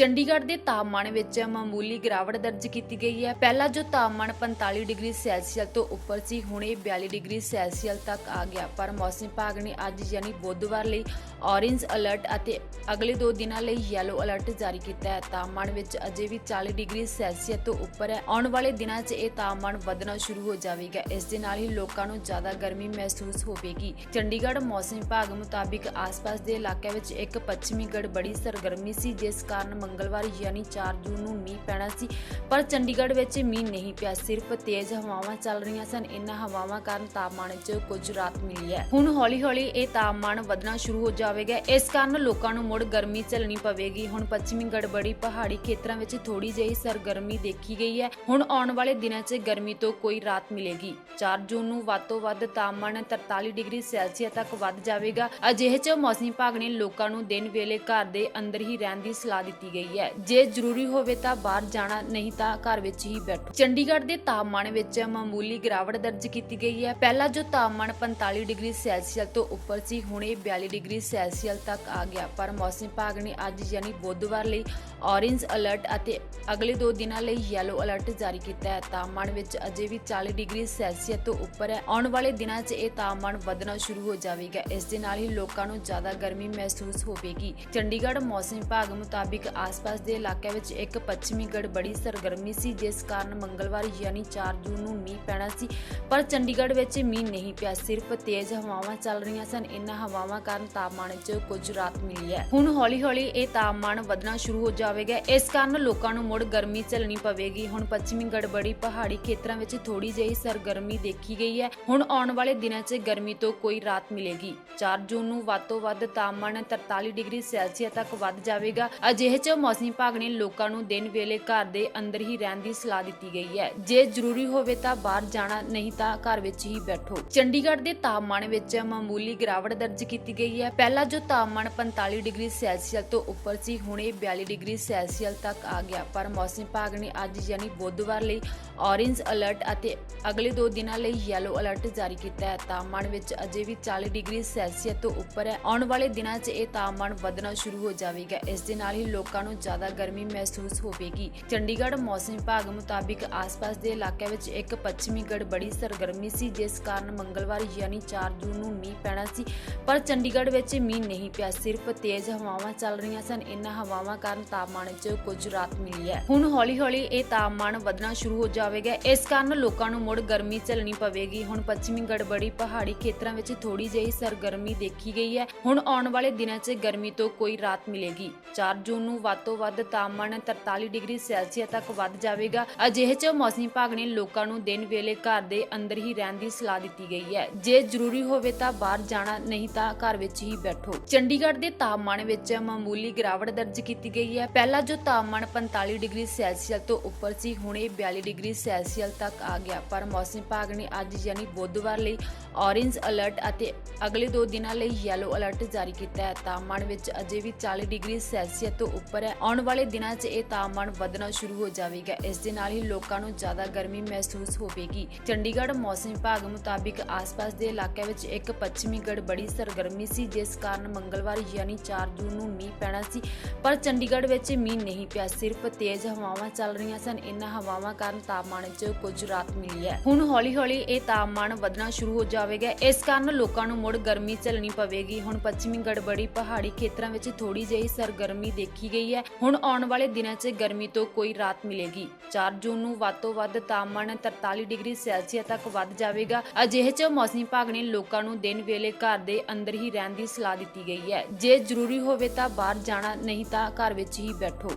ਚੰਡੀਗੜ੍ਹ ਦੇ ਤਾਪਮਾਨ ਵਿੱਚ ਮਾਮੂਲੀ ਗਿਰਾਵਟ ਦਰਜ ਕੀਤੀ ਗਈ ਹੈ। ਪਹਿਲਾਂ ਜੋ ਤਾਪਮਾਨ 45 ਡਿਗਰੀ ਸੈਲਸੀਅਸ ਤੋਂ ਉੱਪਰ ਸੀ, ਹੁਣ ਇਹ 42 ਡਿਗਰੀ ਸੈਲਸੀਅਸ ਤੱਕ ਆ ਗਿਆ। ਪਰ ਮੌਸਮ ਵਿਭਾਗ ਨੇ ਅੱਜ ਯਾਨੀ ਬੁੱਧਵਾਰ ਲਈ ਔਰੇਂਜ ਅਲਰਟ ਅਤੇ ਅਗਲੇ 2 ਦਿਨਾਂ ਲਈ ਯੈਲੋ ਅਲਰਟ ਜਾਰੀ ਕੀਤਾ ਹੈ। ਤਾਪਮਾਨ ਵਿੱਚ ਅਜੇ ਵੀ 40 ਡਿਗਰੀ ਸੈਲਸੀਅਸ ਤੋਂ ਉੱਪਰ ਹੈ। ਆਉਣ ਵਾਲੇ ਦਿਨਾਂ 'ਚ ਇਹ ਤਾਪਮਾਨ ਵਧਣਾ ਸ਼ੁਰੂ ਹੋ ਜਾਵੇਗਾ। ਇਸ ਦੇ ਨਾਲ ਹੀ ਲੋਕਾਂ ਨੂੰ ਜ਼ਿਆਦਾ ਗਰਮੀ ਮਹਿਸੂਸ ਹੋਵੇਗੀ। ਚੰਡੀਗੜ੍ਹ ਮੌਸਮ ਵਿਭਾਗ ਮੁਤਾਬਿਕ ਆਸ-ਪਾਸ ਦੇ ਇਲਾਕਿਆਂ ਵਿੱਚ ਇੱਕ ਪੱਛਮੀ ਗੜਬੜੀ, ਸਰਗਰਮੀ ਸੀ, ਜਿਸ ਕਾਰਨ ਮੰਗਲਵਾਰ ਯਾਨੀ 4 ਜੂਨ ਨੂੰ ਮੀਂਹ ਪੈਣਾ ਸੀ, ਪਰ ਚੰਡੀਗੜ੍ਹ ਵਿੱਚ ਮੀਂਹ ਨਹੀਂ ਪਿਆ, ਸਿਰਫ ਤੇਜ਼ ਹਵਾਵਾਂ ਚੱਲ ਰਹੀਆਂ ਸਨ। ਇਹਨਾਂ ਹਵਾਵਾਂ ਕਾਰਨ ਤਾਪਮਾਨ 'ਚ ਕੁਝ ਰਾਹਤ ਮਿਲੀ ਹੈ। ਹੁਣ ਹੌਲੀ-ਹੌਲੀ ਇਹ ਤਾਪਮਾਨ ਵਧਣਾ ਸ਼ੁਰੂ ਹੋ ਜਾਵੇਗਾ। ਇਸ ਕਾਰਨ ਲੋਕਾਂ ਨੂੰ ਮੁੜ ਗਰਮੀ ਝੱਲਣੀ ਪਵੇਗੀ। ਹੁਣ ਪੱਛਮੀ ਗੜਬੜੀ ਪਹਾੜੀ ਖੇਤਰਾਂ ਵਿੱਚ ਥੋੜੀ ਜਿਹੀ ਸਰਗਰਮੀ ਦੇਖੀ ਗਈ ਹੈ। ਹੁਣ ਆਉਣ ਵਾਲੇ ਦਿਨਾਂ 'ਚ ਗਰਮੀ ਤੋਂ ਕੋਈ ਰਾਤ ਮਿਲੇਗੀ। 4 ਜੂਨ ਨੂੰ ਵੱਧ ਤੋਂ ਵੱਧ ਤਾਪਮਾਨ 43 ਡਿਗਰੀ ਸੈਲਸੀਅਸ ਤੱਕ ਵੱਧ ਜਾਵੇਗਾ। ਅਜਿਹੇ 'ਚ ਮੌਸਮ ਵਿਭਾਗ ਨੇ ਲੋਕਾਂ ਨੂੰ ਦਿਨ ਵੇਲੇ ਘਰ ਦੇ ਅੰਦਰ ਹੀ ਰਹਿਣ ਦੀ ਸਲਾਹ ਦਿੱਤੀ ਗਈ ਹੈ। ਜੇ ਜ਼ਰੂਰੀ ਹੋਵੇ ਤਾਂ ਬਾਹਰ ਜਾਣਾ, ਨਹੀਂ ਤਾਂ ਘਰ ਵਿੱਚ ਹੀ ਬੈਠੋ। ਚੰਡੀਗੜ੍ਹ ਦੇ ਤਾਪਮਾਨ ਵਿੱਚ ਮਾਮੂਲੀ ਗਿਰਾਵਟ ਦਰਜ ਕੀਤੀ ਗਈ ਹੈ। ਪਹਿਲਾਂ ਜੋ ਤਾਪਮਾਨ 45 ਡਿਗਰੀ ਸੈਲਸੀਅਸ ਤੋਂ ਉੱਪਰ ਸੀ, ਹੁਣ ਇਹ 42 ਡਿਗਰੀ ਸੈਲਸੀਅਸ ਤੱਕ ਆ ਗਿਆ। ਪਰ ਮੌਸਮ ਵਿਭਾਗ ਨੇ ਅੱਜ ਯਾਨੀ ਬੁੱਧਵਾਰ ਲਈ ਔਰੇਂਜ ਅਲਰਟ ਅਤੇ ਅਗਲੇ 2 ਦਿਨਾਂ ਲਈ ਯੈਲੋ ਅਲਰਟ ਜਾਰੀ ਕੀਤਾ ਹੈ। ਤਾਪਮਾਨ ਵਿੱਚ ਅਜੇ ਵੀ 40 ਡਿਗਰੀ ਸੈਲਸੀਅਸ ਤੋਂ ਉੱਪਰ ਹੈ। ਆਉਣ ਵਾਲੇ ਦਿਨਾਂ 'ਚ ਇਹ ਤਾਪਮਾਨ ਵਧਣਾ ਸ਼ੁਰੂ ਹੋ ਜਾਵੇਗਾ। ਇਸ ਦੇ ਨਾਲ ਹੀ ਲੋਕਾਂ ਨੂੰ ਜ਼ਿਆਦਾ ਗਰਮੀ ਮਹਿਸੂਸ ਹੋਵੇਗੀ। ਚੰਡੀਗੜ੍ਹ ਮੌਸਮ ਵਿਭਾਗ ਮੁਤਾਬਿਕ ਆਸ-ਪਾਸ ਦੇ ਇਲਾਕਿਆਂ ਵਿੱਚ ਇੱਕ ਪੱਛਮੀ ਗੜਬੜੀ ਸਰਗਰਮੀ ਸੀ, ਜਿਸ ਕਾਰਨ ਮੰਗਲਵਾਰ ਯਾਨੀ 4 ਜੂਨ ਨੂੰ ਮੀਂਹ ਪੈਣਾ ਸੀ, ਪਰ ਚੰਡੀਗੜ੍ਹ ਵਿੱਚ ਮੀਂਹ ਨਹੀਂ ਪਿਆ, ਸਿਰਫ ਤੇਜ਼ ਹਵਾਵਾਂ ਚੱਲ ਰਹੀਆਂ ਸਨ। ਇਨ੍ਹਾਂ ਹਵਾਵਾਂ ਕਾਰਨ ਤਾਪਮਾਨ 'ਚ ਕੁਝ ਰਾਹਤ ਮਿਲੀ ਹੈ। ਹੁਣ ਹੌਲੀ-ਹੌਲੀ ਇਹ ਤਾਪਮਾਨ ਵਧਣਾ ਸ਼ੁਰੂ ਹੋ ਜਾਵੇਗਾ। ਇਸ ਕਾਰਨ ਲੋਕਾਂ ਨੂੰ ਮੁੜ ਗਰਮੀ ਝੱਲਣੀ ਪਵੇਗੀ। ਹੁਣ ਪੱਛਮੀ ਗੜਬੜੀ ਪਹਾੜੀ ਖੇਤਰਾਂ ਵਿੱਚ ਥੋੜੀ ਜਿਹੀ ਸਰਗਰਮੀ ਦੇਖੀ ਗਈ ਹੈ। ਹੁਣ ਆਉਣ ਵਾਲੇ ਦਿਨਾਂ 'ਚ ਗਰਮੀ ਤੋਂ ਕੋਈ ਰਾਤ ਮਿਲੇਗੀ। 4 ਜੂਨ ਨੂੰ ਵੱਧ ਤੋਂ ਵੱਧ ਤਾਪਮਾਨ 43 ਡਿਗਰੀ ਸੈਲਸੀਅਸ ਤੱਕ ਵੱਧ ਜਾਵੇਗਾ। ਅਜਿਹੇ 'ਚ ਮੌਸਮ ਵਿਭਾਗ ਨੇ ਲੋਕਾਂ ਨੂੰ ਦਿਨ ਵੇਲੇ ਘਰ ਦੇ ਅੰਦਰ ਹੀ ਰਹਿਣ ਦੀ ਸਲਾਹ ਦਿੱਤੀ ਗਈ ਹੈ। ਜੇ ਜ਼ਰੂਰੀ ਹੋਵੇ ਤਾਂ ਬਾਹਰ ਜਾਣਾ, ਨਹੀਂ ਤਾਂ ਘਰ ਵਿੱਚ ਹੀ ਬੈਠੋ। ਚੰਡੀਗੜ੍ਹ ਦੇ ਤਾਪਮਾਨ ਵਿੱਚ ਮਾਮੂਲੀ ਗਿਰਾਵਟ ਦਰਜ ਕੀਤੀ ਗਈ ਹੈ। ਪਹਿਲਾਂ ਜੋ ਤਾਪਮਾਨ 45 ਡਿਗਰੀ ਸੈਲਸੀਅਸ ਤੋਂ ਉੱਪਰ ਸੀ, ਹੁਣ ਇਹ 42 ਡਿਗਰੀ ਸੈਲਸੀਅਸ ਤੱਕ ਆ ਗਿਆ। ਪਰ ਮੌਸਮ ਵਿਭਾਗ ਨੇ ਅੱਜ ਯਾਨੀ ਬੁੱਧਵਾਰ ਲਈ ਔਰੇਂਜ ਅਲਰਟ ਅਤੇ ਅਗਲੇ 2 ਦਿਨਾਂ ਲਈ ਯੈਲੋ ਅਲਰਟ ਜਾਰੀ ਕੀਤਾ ਹੈ। ਤਾਪਮਾਨ ਵਿੱਚ ਅਜੇ ਵੀ 40 ਡਿਗਰੀ ਸੈਲਸੀਅਸ ਤੋਂ ਉੱਪਰ ਹੈ। ਆਉਣ ਵਾਲੇ ਦਿਨਾਂ 'ਚ ਇਹ ਤਾਪਮਾਨ ਵਧਣਾ ਸ਼ੁਰੂ ਹੋ ਜਾਵੇਗਾ। ਇਸ ਦੇ ਨਾਲ ਹੀ ਲੋਕਾਂ ਨੂੰ ਜ਼ਿਆਦਾ ਗਰਮੀ ਮਹਿਸੂਸ ਹੋਵੇਗੀ। ਚੰਡੀਗੜ੍ਹ ਮੌਸਮ ਵਿਭਾਗ ਮੁਤਾਬਿਕ ਆਸ-ਪਾਸ ਦੇ ਇਲਾਕਿਆਂ ਵਿੱਚ ਇੱਕ ਪੱਛਮੀ ਗੜਬੜੀ ਸਰਗਰਮੀ ਸੀ, ਜਿਸ ਕਾਰਨ ਮੰਗਲਵਾਰ ਯਾਨੀ 4 ਜੂਨ ਨੂੰ ਮੀਂਹ ਪੈਣਾ ਸੀ, ਪਰ ਚੰਡੀਗੜ੍ਹ ਵਿੱਚ ਮੀਂਹ ਨਹੀਂ ਪਿਆ। ਸਿਰਫ ਤੇਜ਼ ਹਵਾਵਾਂ ਚੱਲ ਰਹੀਆਂ ਸਨ। ਇਨ੍ਹਾਂ ਹਵਾਵਾਂ ਕਾਰਨ ਤਾਪਮਾਨ 'ਚ ਕੁਝ ਰਾਹਤ ਮਿਲੀ ਹੈ। ਹੁਣ ਹੌਲੀ-ਹੌਲੀ ਇਹ ਤਾਪਮਾਨ ਵਧਣਾ ਸ਼ੁਰੂ ਹੋ ਜਾਵੇਗਾ। ਇਸ ਕਾਰਨ ਲੋਕਾਂ ਨੂੰ ਮੁੜ ਗਰਮੀ ਝੱਲਣੀ ਪਵੇਗੀ। ਹੁਣ ਪੱਛਮੀ ਗੜਬੜੀ ਪਹਾੜੀ ਖੇਤਰਾਂ ਵਿੱਚ ਥੋੜੀ ਜਿਹੀ ਸਰਗਰਮੀ ਦੇਖੀ ਗਈ ਹੈ। ਹੁਣ ਆਉਣ ਵਾਲੇ ਦਿਨਾਂ 'ਚ ਗਰਮੀ ਤੋਂ ਕੋਈ ਰਾਤ ਮਿਲੇਗੀ। 4 ਜੂਨ ਨੂੰ ਵੱਧ ਤੋਂ ਵੱਧ ਤਾਪਮਾਨ 43 ਡਿਗਰੀ ਸੈਲਸੀਅਸ ਤੱਕ ਵੱਧ ਜਾਵੇਗਾ। ਅਜਿਹੇ 'ਚ ਮੌਸਮ ਵਿਭਾਗ ਨੇ ਲੋਕਾਂ ਨੂੰ ਦਿਨ ਵੇਲੇ ਘਰ ਦੇ ਅੰਦਰ ਹੀ ਰਹਿਣ ਦੀ ਸਲਾਹ ਦਿੱਤੀ ਗਈ ਹੈ। ਜੇ ਜ਼ਰੂਰੀ ਹੋਵੇ ਤਾਂ ਬਾਹਰ ਜਾਣਾ, ਨਹੀਂ ਤਾਂ ਘਰ ਵਿੱਚ ਹੀ ਬੈਠੋ। ਚੰਡੀਗੜ੍ਹ ਦੇ ਤਾਪਮਾਨ ਵਿੱਚ ਮਾਮੂਲੀ ਗਿਰਾਵਟ ਦਰਜ ਕੀਤੀ ਗਈ ਹੈ। ਪਹਿਲਾਂ ਜੋ ਤਾਪਮਾਨ 45 ਡਿਗਰੀ ਸੈਲਸੀਅਸ ਤੋਂ ਉੱਪਰ ਸੀ, ਹੁਣ ਇਹ 42 ਡਿਗਰੀ ਸੈਲਸੀਅਸ ਤੱਕ ਆ ਗਿਆ। ਪਰ ਮੌਸਮ ਵਿਭਾਗ ਨੇ ਅੱਜ ਯਾਨੀ ਬੁੱਧਵਾਰ ਲਈ ਔਰੇਂਜ ਅਲਰਟ ਅਤੇ ਅਗਲੇ 2 ਦਿਨਾਂ ਲਈ ਯੈਲੋ ਅਲਰਟ ਜਾਰੀ ਕੀਤਾ ਹੈ। ਤਾਪਮਾਨ ਵਿੱਚ ਅਜੇ ਵੀ 40 ਡਿਗਰੀ ਸੈਲਸੀਅਸ ਤੋਂ ਉੱਪਰ ਹੈ ਆਉਣ ਵਾਲੇ ਦਿਨਾਂ 'ਚ ਇਹ ਤਾਪਮਾਨ ਵਧਣਾ ਸ਼ੁਰੂ ਹੋ ਜਾਵੇਗਾ। ਇਸ ਦੇ ਨਾਲ ਹੀ ਲੋਕਾਂ ਨੂੰ ਜ਼ਿਆਦਾ ਗਰਮੀ ਮਹਿਸੂਸ ਹੋਵੇਗੀ। ਚੰਡੀਗੜ੍ਹ ਮੌਸਮ ਵਿਭਾਗ ਮੁਤਾਬਿਕ ਆਸ-ਪਾਸ ਦੇ ਇਲਾਕਿਆਂ ਵਿੱਚ ਇੱਕ ਪੱਛਮੀ ਗੜਬੜੀ ਸਰਗਰਮੀ ਸੀ, ਜਿਸ ਕਾਰਨ ਮੰਗਲਵਾਰ ਯਾਨੀ 4 ਜੂਨ ਨੂੰ ਮੀਂਹ ਪੈਣਾ ਸੀ। ਪਰ ਚੰਡੀਗੜ੍ਹ ਵਿੱਚ ਮੀਂਹ ਨਹੀਂ ਪਿਆ, ਸਿਰਫ ਤੇਜ਼ ਹਵਾਵਾਂ ਚੱਲ ਰਹੀਆਂ ਸਨ। ਇਨ੍ਹਾਂ ਹਵਾਵਾਂ ਕਾਰਨ ਤਾਪਮਾਨ 'ਚ ਕੁਝ ਰਾਹਤ ਮਿਲੀ ਹੈ। ਹੁਣ ਹੌਲੀ-ਹੌਲੀ ਇਹ ਤਾਪਮਾਨ ਵਧਣਾ ਸ਼ੁਰੂ ਹੋ ਜਾਵੇਗਾ। ਇਸ ਕਾਰਨ ਲੋਕਾਂ ਨੂੰ ਮੁੜ ਗਰਮੀ ਝੱਲਣੀ ਪਵੇਗੀ। ਹੁਣ ਪੱਛਮੀ ਗੜਬੜੀ ਪਹਾੜੀ ਖੇਤਰਾਂ ਵਿੱਚ ਥੋੜੀ ਜਿਹੀ ਸਰਗਰਮੀ ਦੇਖੀ ਗਈ ਹੈ। ਹੁਣ ਆਉਣ ਵਾਲੇ ਦਿਨਾਂ 'ਚ ਗਰਮੀ ਤੋਂ ਕੋਈ ਰਾਤ ਮਿਲੇਗੀ। 4 ਜੂਨ ਨੂੰ ਵੱਧ ਤੋਂ ਵੱਧ ਤਾਪਮਾਨ 43 ਡਿਗਰੀ ਸੈਲਸੀਅਸ ਤੱਕ ਵੱਧ ਜਾਵੇਗਾ। ਅਜਿਹੇ 'ਚ ਮੌਸਮ ਵਿਭਾਗ ਨੇ ਲੋਕਾਂ ਨੂੰ ਦਿਨ ਵੇਲੇ ਘਰ ਦੇ ਅੰਦਰ ਹੀ ਰਹਿਣ ਦੀ ਸਲਾਹ ਦਿੱਤੀ ਗਈ ਹੈ। ਜੇ ਜ਼ਰੂਰੀ ਹੋਵੇ ਤਾਂ ਬਾਹਰ ਜਾਣਾ, ਨਹੀਂ ਤਾਂ ਘਰ ਵਿੱਚ ਹੀ ਬੈਠੋ।